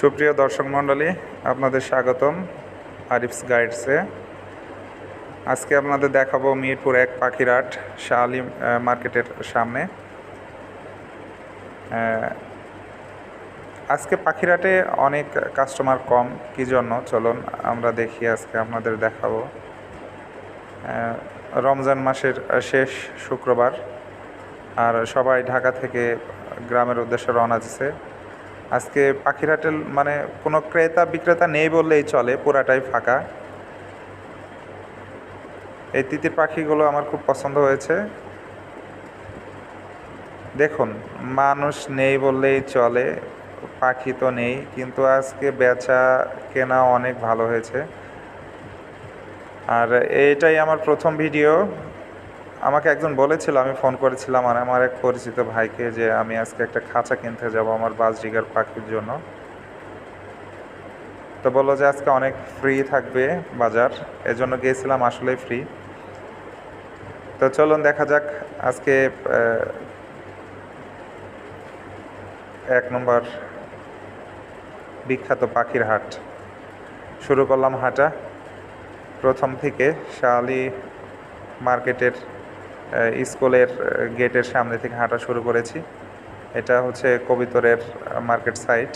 সুপ্রিয় দর্শক মণ্ডলী, আপনাদের স্বাগতম আরিফস গাইডসে। আজকে আপনাদের দেখাবো মিরপুর এক পাখিরহাট শাহ মার্কেটের সামনে। আজকে পাখিরহাটে অনেক কাস্টমার কম, কী জন্য? চলুন আমরা দেখি আজকে আপনাদের দেখাবো। রমজান মাসের শেষ শুক্রবার, আর সবাই ঢাকা থেকে গ্রামের উদ্দেশ্যে রওনা দিছে। আজকে পাখিরহাটের মানে কোনো ক্রেতা বিক্রেতা নেই বললেই চলে, পুরাটাই ফাঁকা। এই তিতির পাখিগুলো আমার খুব পছন্দ হয়েছে। দেখুন, মানুষ নেই বললেই চলে, পাখি তো নেই, কিন্তু আজকে বেচা কেনা অনেক ভালো হয়েছে। আর এটাই আমার প্রথম ভিডিও। আমাকে একজন বলেছিল, আমি ফোন করেছিলাম আর আমার এক পরিচিত ভাইকে যে আমি আজকে একটা খাঁচা কিনতে যাব আমার বাজরিগার পাখির জন্য। তো বলল যে আজকে অনেক ফ্রি থাকবে বাজার, এজন্য গিয়েছিলাম আসলেই ফ্রি তো চলুন দেখা যাক আজকে এক নম্বর বিখ্যাত পাখির হাট। শুরু করলাম হাঁটা। প্রথম থেকে শালি মার্কেটের স্কুলের গেটের সামনে থেকে হাঁটা শুরু করেছি। এটা হচ্ছে কবিতরের মার্কেট সাইট।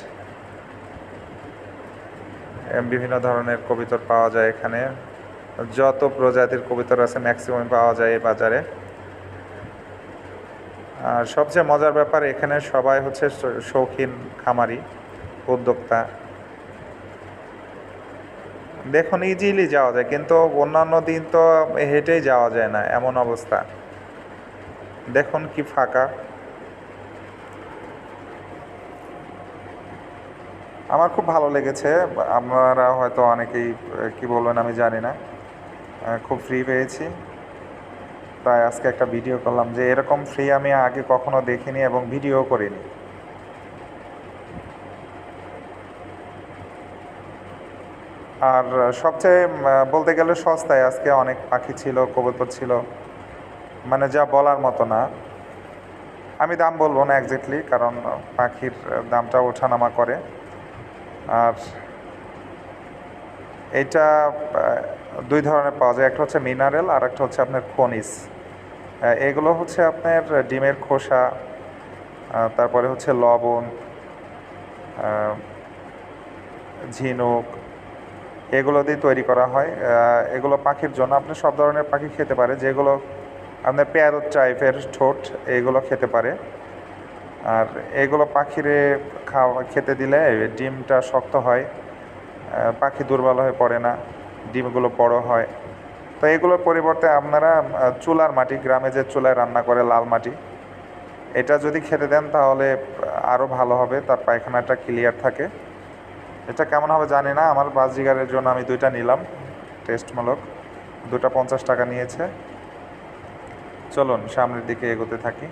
বিভিন্ন ধরনের কবিতর পাওয়া যায় এখানে। যত প্রজাতির কবিতর আছে ম্যাক্সিমাম পাওয়া যায় এই বাজারে। আর সবচেয়ে মজার ব্যাপার, এখানে সবাই হচ্ছে শৌখিন খামারি, উদ্যোক্তা। দেখুন ইজিলি যাওয়া যায়, কিন্তু অন্যান্য দিন তো হেঁটেই যাওয়া যায় না, এমন অবস্থা। দেখুন কি ফাঁকা। আমার খুব ভালো লেগেছে, আপনারা হয়তো অনেকেই কি বলবেন আমি জানি না। খুব ফ্রি পেয়েছি। তাই আজকে একটা ভিডিও করলাম যে, এরকম ফ্রি আমি আগে কখনো দেখিনি এবং ভিডিও করিনি। আর সবচেয়ে বলতে গেলে সস্তায় আজকে অনেক পাখি ছিল, কবুতর ছিল। মানে যা বলার মতো না। আমি দাম বলব না একজ্যাক্টলি কারণ পাখির দামটা ওঠানামা করে। আর এটা দুই ধরনের পাওয়া যায়। একটা হচ্ছে মিনারেল, আর একটা হচ্ছে আপনার খনিজ। এগুলো হচ্ছে আপনার ডিমের খোসা তারপরে হচ্ছে লবণ ঝিনুক, এগুলো দিয়ে তৈরি করা হয়। এগুলো পাখির জন্য আপনি সব ধরনের পাখি খেতে পারে, যেগুলো আপনার প্যারোট টাইপের ঠোঁট এগুলো খেতে পারে। আর এগুলো পাখিরে খাওয়া, খেতে দিলে ডিমটা শক্ত হয় পাখি দুর্বল হয়ে পড়ে না, ডিমগুলো বড় হয়। তো এগুলোর পরিবর্তে আপনারা চুলার মাটি, গ্রামে যে চুলায় রান্না করে লাল মাটি, এটা যদি খেতে দেন তাহলে আরও ভালো হবে, তার পায়খানাটা ক্লিয়ার থাকে। এটা কেমন হবে জানি না, আমার বাজিগারের জন্য আমি দুইটা নিলাম টেস্টমূলক দুটা পঞ্চাশ টাকা নিয়েছে। চলুন, সামনের দিকে এগোতে থাকি।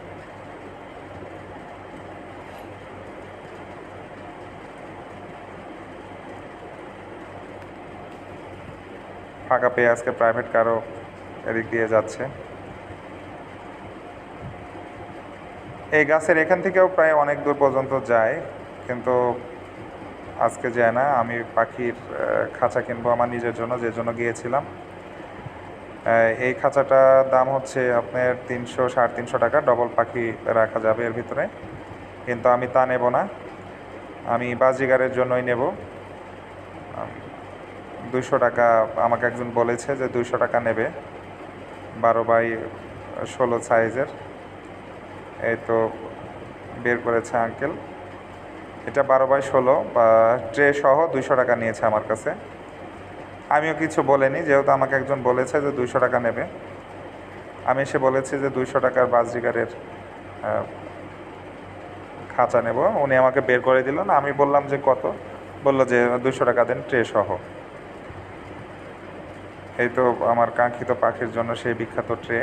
ফাঁকা পেয়ে আজকে প্রাইভেট কারও এদিক দিয়ে যাচ্ছে। এই গাছের এখান থেকেও প্রায় অনেক দূর পর্যন্ত যায়, কিন্তু আজকে যায় না। আমি পাখির খাঁচা কিনবো আমার নিজের জন্য, যে জন্য গিয়েছিলাম। এই খাঁচাটার দাম হচ্ছে আপনার তিনশো, সাড়ে তিনশো টাকা ডবল পাখি রাখা যাবে এর ভিতরে। কিন্তু আমি তা নেব না। আমি বাজিগারের জন্যই নেব। দুশো টাকা, আমাকে একজন বলেছে যে দুশো টাকা নেবে। বারো বাই ষোলো সাইজের। এই তো বের করেছে আঙ্কেল এটা বারো বাই ষোলো বা ট্রে সহ দুইশো টাকা নিয়েছে আমার কাছে। আমিও কিছু বলিনি, যেহেতু আমাকে একজন বলেছে যে দুইশো টাকা নেবে। আমি এসে বলেছি যে দুইশো টাকার বাজরিগারের খাঁচা নেব। উনি আমাকে বের করে দিল। না, আমি বললাম যে কত? বলল যে দুশো টাকা দেন, ট্রে সহ। এই তো আমার কাঙ্ক্ষিত পাখির জন্য সেই বিখ্যাত ট্রে।